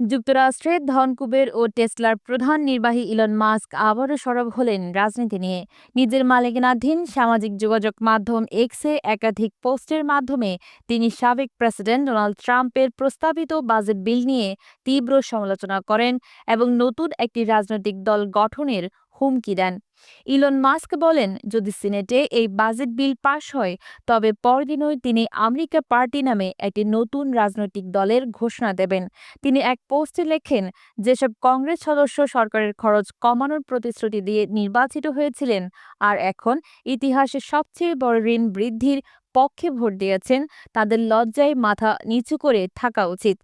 যুক্তরাষ্ট্রের ধনকুবের ও টেসলার প্রধান নির্বাহী ইলন মাস্ক আবারও সরব হলেন রাজনীতি নিয়ে। নিজের মালিকানাধীন সামাজিক যোগাযোগ মাধ্যম এক্সে একাধিক পোস্টের মাধ্যমে তিনি সাবেক প্রেসিডেন্ট ডোনাল্ড ট্রাম্পের প্রস্তাবিত বাজেট বিল নিয়ে তীব্র সমালোচনা করেন এবং নতুন একটি রাজনৈতিক দল গঠনের হুমকি দেন ইলন মাস্ক বলেন, যদি সিনেটে এই বাজেট বিল পাশ হয়, তবে পরদিনই তিনি আমেরিকা পার্টি নামে একটি নতুন রাজনৈতিক দলের ঘোষণা দেবেন। তিনি এক পোস্টে লেখেন, যেসব কংগ্রেস সদস্য সরকারের খরচ কমানোর প্রতিশ্রুতি দিয়ে নির্বাচিত হয়েছিলেন, আর এখন ইতিহাসে সবচেয়ে বড় ঋণ বৃদ্ধির পক্ষে ভোট দিয়েছেন, তাদের লজ্জায় মাথা নিচু করে থাকা উচিত।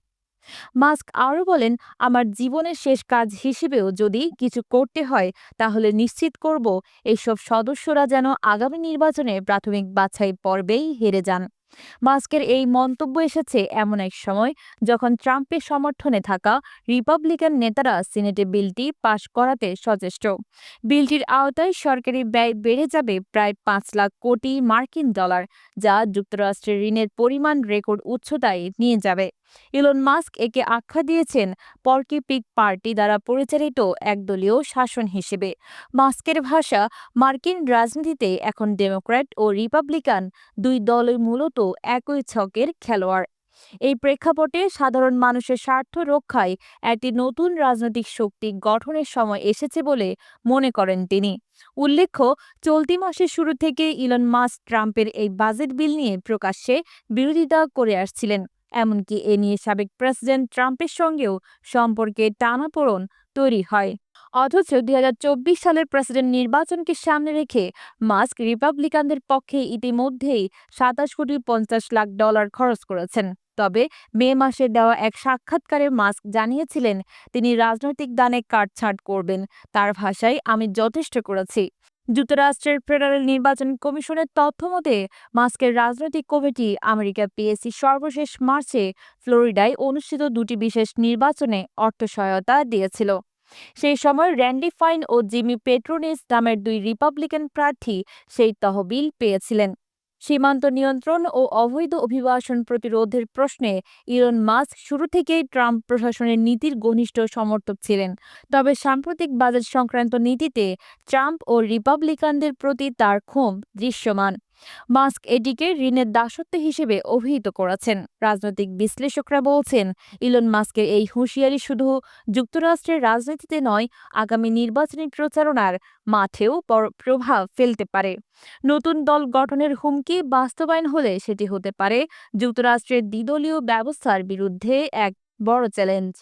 মাস্ক আরও বলেন, আমার জীবনের শেষ কাজ হিসেবেও যদি কিছু করতে হয়, তাহলে নিশ্চিত করব এইসব সদস্যরা যেন আগামী নির্বাচনে প্রাথমিক বাছাই পর্বেই হেরে যান। মাস্কের এই মন্তব্য এসেছে এমন এক সময় যখন ট্রাম্পের সমর্থনে থাকা রিপাবলিকান নেতারা সিনেটে বিলটি পাশ করাতে সচেষ্ট। বিলটির আওতায় সরকারি ব্যয় বেড়ে যাবে প্রায় পাঁচ লাখ কোটি মার্কিন ডলার, যা যুক্তরাষ্ট্রের ঋণের পরিমাণ রেকর্ড উচ্চতায় নিয়ে যাবে। ইলন মাস্ক একে আখ্যা দিয়েছেন পর্কি পিক পার্টি দ্বারা পরিচালিত একদলীয় শাসন হিসেবে। মাস্কের ভাষা মার্কিন রাজনীতিতে এখন ডেমোক্র্যাট ও রিপাবলিকান দুই দলই মূলত একই ছকের খেলোয়াড়। এই প্রেক্ষাপটে সাধারণ মানুষের স্বার্থ রক্ষায় একটি নতুন রাজনৈতিক শক্তি গঠনের সময় এসেছে বলে মনে করেন তিনি। উল্লেখ্য, চলতি মাসের শুরু থেকে ইলন মাস্ক ট্রাম্পের এই বাজেট বিল নিয়ে প্রকাশ্যে বিরোধিতা করে আসছিলেন। এমনকি এ নিয়ে সাবেক প্রেসিডেন্ট ট্রাম্পের সঙ্গেও সম্পর্কে টানাপোড়ন তৈরি হয়। অথচ দুই হাজার চব্বিশ সালের প্রেসিডেন্ট নির্বাচনকে সামনে রেখে মাস্ক রিপাবলিকানদের পক্ষে ইতিমধ্যেই সাতাশ কোটি পঞ্চাশ লাখ ডলার খরচ করেছেন। তবে মে মাসে দেওয়া এক সাক্ষাৎকারে মাস্ক জানিয়েছিলেন, তিনি রাজনৈতিক দানে কাটছাঁট করবেন। তার ভাষায়, আমি যথেষ্ট করেছি। যুক্তরাষ্ট্রের ফেডারেল নির্বাচন কমিশনের তথ্য মতে, মাস্কের রাজনৈতিক কমিটি আমেরিকা পিএসসি সর্বশেষ মার্চে ফ্লোরিডায় অনুষ্ঠিত দুটি বিশেষ নির্বাচনে অর্থ সহায়তা দিয়েছিল। সেই সময় র্যান্ডি ফাইন ও জিমি পেট্রোনিস নামের দুই রিপাবলিকান প্রার্থী সেই তহবিল পেয়েছিলেন। সীমান্ত নিয়ন্ত্রণ ও অবৈধ অভিবাসন প্রতিরোধের প্রশ্নে ইলন মাস্ক শুরু থেকেই ট্রাম্প প্রশাসনের নীতির ঘনিষ্ঠ সমর্থক ছিলেন। তবে সাম্প্রতিক বাজেট সংক্রান্ত নীতিতে ট্রাম্প ও রিপাবলিকানদের প্রতি তার ক্ষোভ দৃশ্যমান। মাস্ক এটিকে ঋণের দাসত্ব হিসেবে অভিহিত করেছেন। রাজনৈতিক বিশ্লেষকরা বলছেন, ইলন মাস্কের এই হুঁশিয়ারি শুধু যুক্তরাষ্ট্রের রাজনীতিতে নয়, আগামী নির্বাচনী প্রচারণার মাঠেও প্রভাব ফেলতে পারে। নতুন দল গঠনের হুমকি বাস্তবায়ন হলে সেটি হতে পারে যুক্তরাষ্ট্রের দ্বিদলীয় ব্যবস্থার বিরুদ্ধে এক বড় চ্যালেঞ্জ।